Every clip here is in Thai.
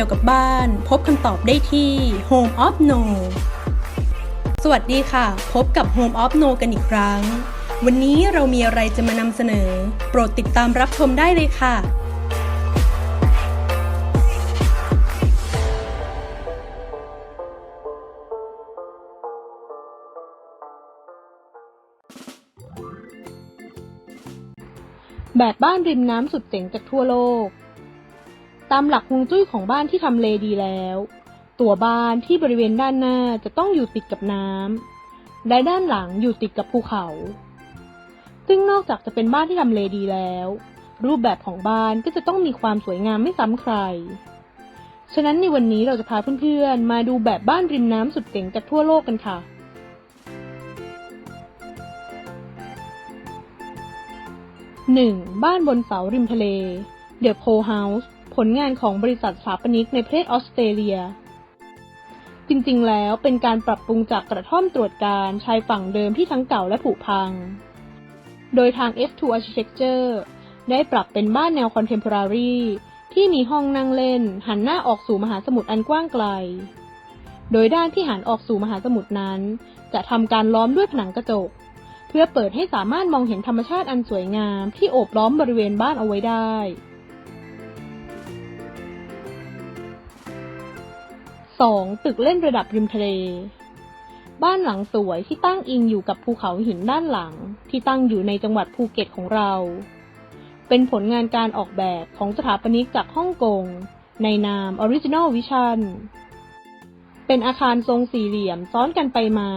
กี่ยวกับบ้าน พบคำตอบได้ที่ Home of No สวัสดีค่ะ พบกับ Home of No กันอีกครั้ง วันนี้เรามีอะไรจะมานำเสนอ โปรดติดตามรับชมได้เลยค่ะแบบบ้านริมน้ำสุดเจ๋งจากทั่วโลก ตามหลักฮวงจุ้ยของบ้านที่ทำเลดีแล้ว ตัวบ้านที่บริเวณด้านหน้าจะต้องอยู่ติดกับน้ำและด้านหลังอยู่ติดกับภูเขา ซึ่งนอกจากจะเป็นบ้านที่ทำเลดีแล้ว รูปแบบของบ้านก็จะต้องมีความสวยงามไม่ซ้ำใคร ฉะนั้นในวันนี้เราจะพาเพื่อนๆ มาดูแบบบ้านริมน้ำสุดเจ๋งจากทั่วโลกกันค่ะ 1. บ้านบนเสาริมทะเล The Pole House ผลงานของบริษัทสถาปนิกในประเทศออสเตรเลีย จริงๆ แล้วเป็นการปรับปรุงจากกระท่อมตรวจการชายฝั่งเดิมที่ทั้งเก่าและผุพัง โดยทาง F2 Architecture ได้ปรับเป็นบ้านแนวคอนเทม p o r a r y ที่มีห้องนั่งเล่น หันหน้าออกสู่มหาสมุทรอันกว้างไกล โดยด้านที่หันออกสู่มหาสมุทรนั้น จะทำการล้อมด้วยผนังกระจก เพื่อเปิดให้สามารถมองเห็นธรรมชาติอันสวยงามที่โอบล้อมบริเวณบ้านเอาไว้ได้ 2. ตึกเล่นระดับริมทะเล บ้านหลังสวยที่ตั้งอิงอยู่กับภูเขาหินด้านหลัง ที่ตั้งอยู่ในจังหวัดภูเก็ตของเรา เป็นผลงานการออกแบบของสถาปนิกจากฮ่องกง ในนาม Original Vision เป็นอาคารทรงสี่เหลี่ยมซ้อนกันไปมา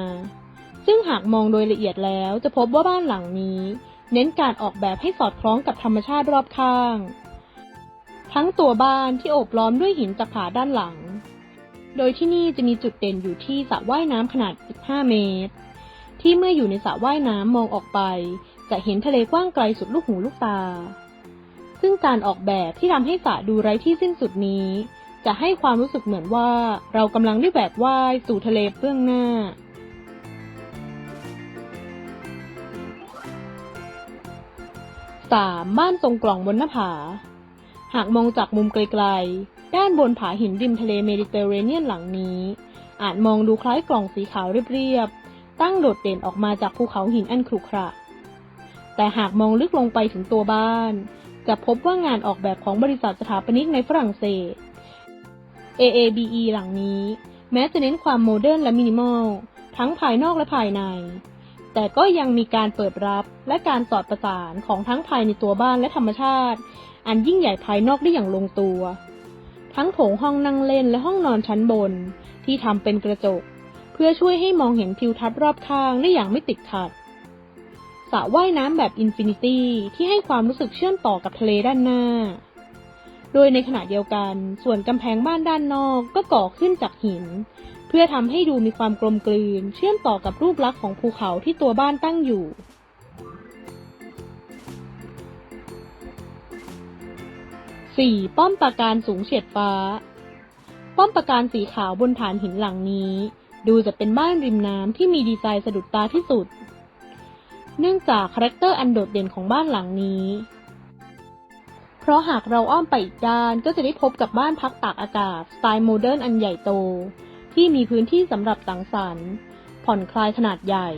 ซึ่งหากมองโดยละเอียดแล้วจะพบว่าบ้านหลังนี้ เน้นการออกแบบให้สอดคล้องกับธรรมชาติรอบข้าง ทั้งตัวบ้านที่โอบล้อมด้วยหินจากผาด้านหลัง โดยที่นี่จะมีจุดเด่นอยู่ที่สระว่ายน้ำขนาด 15 เมตร ที่เมื่ออยู่ในสระว่ายน้ำมองออกไป จะเห็นทะเลกว้างไกลสุดลูกหูลูกตา ซึ่งการออกแบบที่ทำให้สระดูไร้ที่สิ้นสุดนี้ จะให้ความรู้สึกเหมือนว่าเรากำลังได้แบบว่ายสู่ทะเลเบื้องหน้า 3. บ้านทรงกล่องบนหน้าผา หากมองจากมุมไกลๆ ด้านบนผาหินริมทะเลเมดิเตอร์เรเนียนหลังนี้ อาจมองดูคล้ายกล่องสีขาวเรียบๆ ตั้งโดดเด่นออกมาจากภูเขาหินอันขรุขระ แต่หากมองลึกลงไปถึงตัวบ้าน จะพบว่างานออกแบบของบริษัทสถาปนิกในฝรั่งเศส AABE หลังนี้ แม้จะเน้นความโมเดิร์นและมินิมอล ทั้งภายนอกและภายใน แต่ก็ยังมีการเปิดรับและการสอดประสานของทั้งภายในตัวบ้านและธรรมชาติ อันยิ่งใหญ่ภายนอกได้อย่างลงตัว ทั้งโถงห้องนั่งเล่นและห้องนอนชั้นบน ที่ทำเป็นกระจก เพื่อช่วยให้มองเห็นทิวทัศน์รอบข้างได้อย่างไม่ติดขัดสระว่ายน้ำแบบอินฟินิตี้ที่ให้ความรู้สึกเชื่อมต่อกับทะเลด้านหน้า โดยในขณะเดียวกัน ส่วนกำแพงบ้านด้านนอกก็ก่อขึ้นจากหิน เพื่อทำให้ดูมีความกลมกลืน เชื่อมต่อกับรูปลักษณ์ของภูเขาที่ตัวบ้านตั้งอยู่ 4. ป้อมปราการสูงเฉียดฟ้า ป้อมปราการสีขาวบนฐานหินหลังนี้ ดูจะเป็นบ้านริมน้ำที่มีดีไซน์สะดุดตาที่สุด เนื่องจากคาแรคเตอร์อันโดดเด่นของบ้านหลังนี้ เพราะหากเราอ้อมไปอีกด้านก็จะได้พบกับบ้านพักตากอากาศ สไตล์โมเดิร์นอันใหญ่โต ที่มีพื้นที่สำหรับสังสรรค์ ผ่อนคลายขนาดใหญ่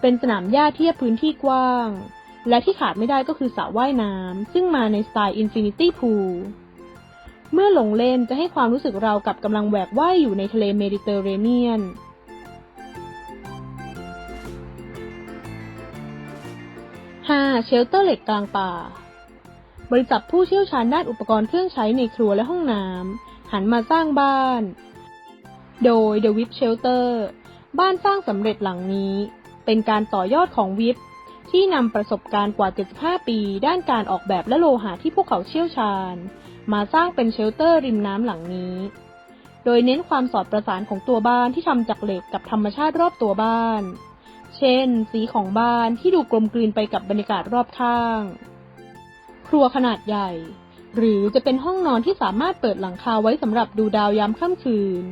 เป็นสนามหญ้าเทียบพื้นที่กว้าง และที่ขาดไม่ได้ก็คือสระว่ายน้ำซึ่งมาในสไตล์ Infinity Pool เมื่อลงเล่นจะให้ความรู้สึกเรากับกำลังแหวกว่ายอยู่ในทะเลเมดิเตอร์เรเนียน 5. เชลเตอร์เหล็กกลางป่า บริษัทผู้เชี่ยวชาญด้านอุปกรณ์เครื่องใช้ในครัวและห้องน้ำหันมาสร้างบ้าน โดย The Whip Shelter บ้านสร้างสำเร็จหลังนี้ เป็นการต่อยอดของวิปที่นำประสบการณ์กว่า 75 ปี ด้านการออกแบบและโลหะที่พวกเขาเชี่ยวชาญ มาสร้างเป็นเชลเตอร์ริมน้ำหลังนี้ โดยเน้นความสอดประสานของตัวบ้านที่ทำจากเหล็กกับธรรมชาติรอบตัวบ้าน เช่น สีของบ้านที่ดูกลมกลืนไปกับบรรยากาศรอบข้าง ครัวขนาดใหญ่ หรือจะเป็นห้องนอนที่สามารถเปิดหลังคาไว้สำหรับดูดาวยามค่ำคืน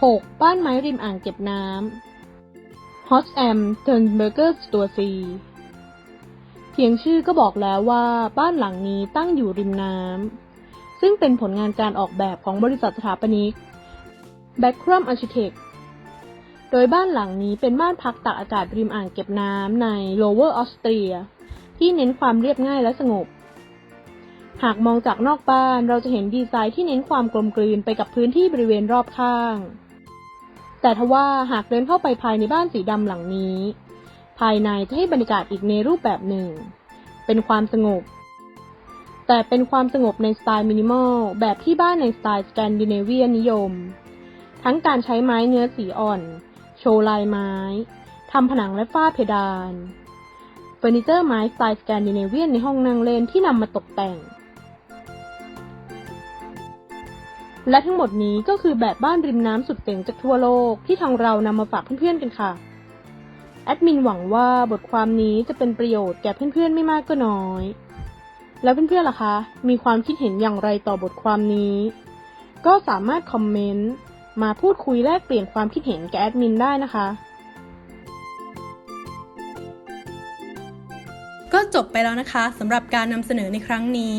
6. บ้านไม้ริมอ่างเก็บน้ำ h o s a m t u r n b e r g e r ตัว C พียงชื่อก็บอกแล้วว่าบ้านหลังนี้ตั้งอยู่ริมน้ำซึ่งเป็นผลงานการออกแบบของบริษัทสถาปนิก b a c k r u m Architect โดยบ้านหลังนี้เป็นบ้านพักตากอากาศริมอ่างเก็บน้ำใน Lower Austria ที่เน้นความเรียบง่ายและสงบ หากมองจากนอกบ้านเราจะเห็นดีไซน์ที่เน้นความกลมกลืนไปกับพื้นที่บริเวณรอบข้าง แต่ทว่าหากเดินเข้าไปภายในบ้านสีดำหลังนี้ ภายในจะให้บรรยากาศอีกในรูปแบบหนึ่ง เป็นความสงบ แต่เป็นความสงบในสไตล์มินิมอลแบบที่บ้านในสไตล์สแกนดิเนเวียนนิยม ทั้งการใช้ไม้เนื้อสีอ่อน โชว์ลายไม้ทำผนังและฝ้าเพดานเฟอร์นิเจอร์ไม้สไตล์สแกนดิเนเวียนในห้องนั่งเล่นที่นำมาตกแต่ง และทั้งหมดนี้ก็คือแบบบ้านริมน้ำสุดเจ๋งจากทั่วโลกที่ทางเรานำมาฝากเพื่อนๆกันค่ะ แอดมินหวังว่าบทความนี้จะเป็นประโยชน์แก่เพื่อนๆไม่มากก็น้อย แล้วเพื่อนๆล่ะคะ มีความคิดเห็นอย่างไรต่อบทความนี้ ก็สามารถคอมเมนต์มาพูดคุยแลกเปลี่ยนความคิดเห็นกับแอดมินได้นะคะ ก็จบไปแล้วนะคะสำหรับการนำเสนอในครั้งนี้